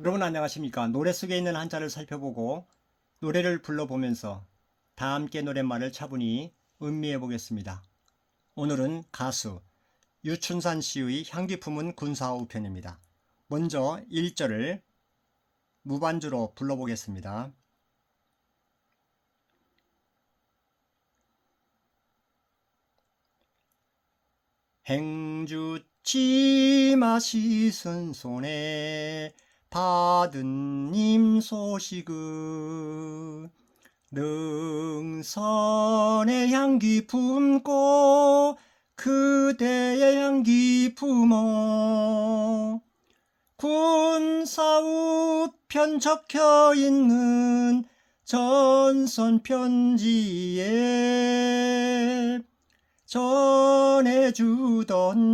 여러분 안녕하십니까? 노래 속에 있는 한자를 살펴보고 노래를 불러보면서 다 함께 노랫말을 차분히 음미해 보겠습니다. 오늘은 가수 유춘산 씨의 향기 품은 군사우 편입니다. 먼저 1절을 무반주로 불러보겠습니다. 행주치 마시선 손에 받은 님 소식은 능선의 향기 품고 그대의 향기 품어 군사우편 적혀 있는 전선 편지에 전해주던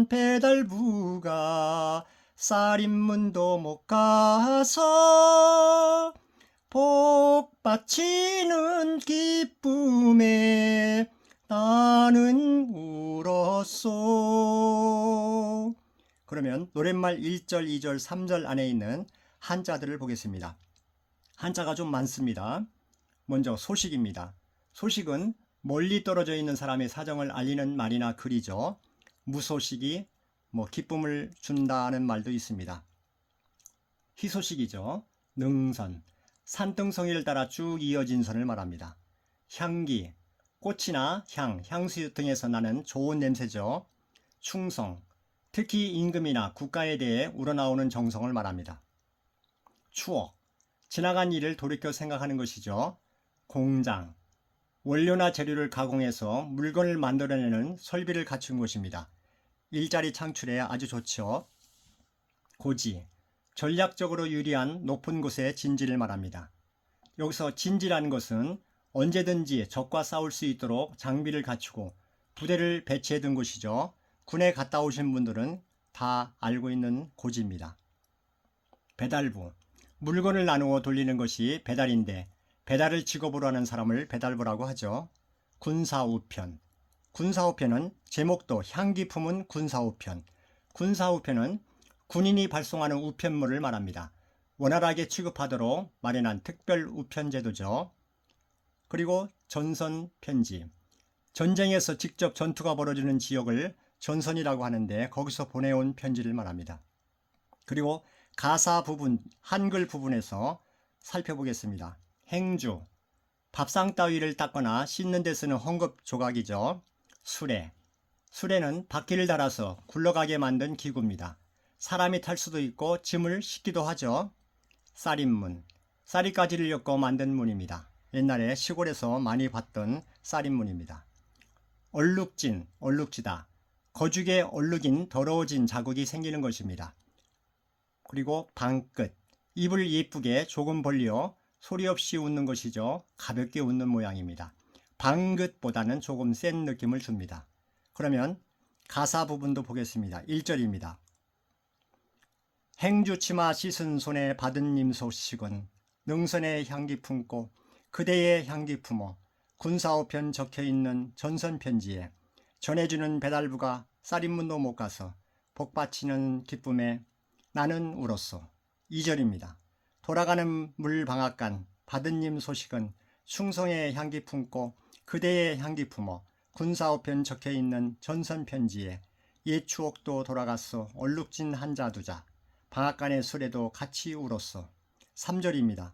배달부가 쌀인문도 못 가서 복 바치는 기쁨에 나는 울었소. 그러면 노랫말 1절, 2절, 3절 안에 있는 한자들을 보겠습니다. 한자가 좀 많습니다. 먼저 소식입니다. 소식은 멀리 떨어져 있는 사람의 사정을 알리는 말이나 글이죠. 무소식이 뭐 기쁨을 준다는 말도 있습니다. 희소식이죠. 능선, 산등성이를 따라 쭉 이어진 선을 말합니다. 향기, 꽃이나 향, 향수 등에서 나는 좋은 냄새죠. 충성, 특히 임금이나 국가에 대해 우러나오는 정성을 말합니다. 추억, 지나간 일을 돌이켜 생각하는 것이죠. 공장, 원료나 재료를 가공해서 물건을 만들어내는 설비를 갖춘 곳입니다. 일자리 창출에 아주 좋죠. 고지, 전략적으로 유리한 높은 곳의 진지를 말합니다. 여기서 진지라는 것은 언제든지 적과 싸울 수 있도록 장비를 갖추고 부대를 배치해 둔 곳이죠. 군에 갔다 오신 분들은 다 알고 있는 고지입니다. 배달부, 물건을 나누어 돌리는 것이 배달인데 배달을 직업으로 하는 사람을 배달부라고 하죠. 군사우편. 군사우편은 제목도 향기 품은 군사우편. 군사우편은 군인이 발송하는 우편물을 말합니다. 원활하게 취급하도록 마련한 특별 우편 제도죠. 그리고 전선 편지. 전쟁에서 직접 전투가 벌어지는 지역을 전선이라고 하는데 거기서 보내온 편지를 말합니다. 그리고 가사 부분, 한글 부분에서 살펴보겠습니다. 행주, 밥상 따위를 닦거나 씻는 데 쓰는 헝겊 조각이죠. 수레, 수레는 바퀴를 달아서 굴러가게 만든 기구입니다. 사람이 탈 수도 있고 짐을 싣기도 하죠. 쌀인문, 쌀이가지를 엮어 만든 문입니다. 옛날에 시골에서 많이 봤던 쌀인문입니다. 얼룩진, 얼룩지다. 거죽에 얼룩인 더러워진 자국이 생기는 것입니다. 그리고 방끝, 입을 예쁘게 조금 벌려 소리 없이 웃는 것이죠. 가볍게 웃는 모양입니다. 방긋보다는 조금 센 느낌을 줍니다. 그러면 가사 부분도 보겠습니다. 1절입니다. 행주치마 씻은 손에 받은 님 소식은 능선의 향기 품고 그대의 향기 품어 군사우편 적혀 있는 전선 편지에 전해주는 배달부가 쌀인문도 못 가서 복받치는 기쁨에 나는 울었소. 2절입니다. 돌아가는 물방앗간 받은 님 소식은 충성의 향기 품고 그대의 향기 품어 군사우편 적혀 있는 전선 편지에 옛 추억도 돌아갔어 얼룩진 한자 두자 방앗간의 술에도 같이 울었어 3절입니다.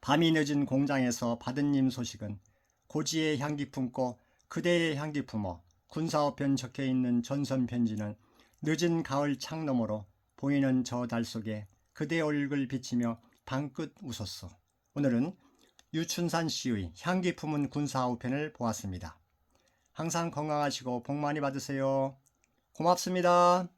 밤이 늦은 공장에서 받은 님 소식은 고지의 향기 품고 그대의 향기 품어 군사우편 적혀 있는 전선 편지는 늦은 가을 창 너머로 보이는 저 달 속에 그대 얼굴 비치며 방긋 웃었어. 오늘은 유춘산 씨의 향기 품은 군사우편을 보았습니다. 항상 건강하시고 복 많이 받으세요. 고맙습니다.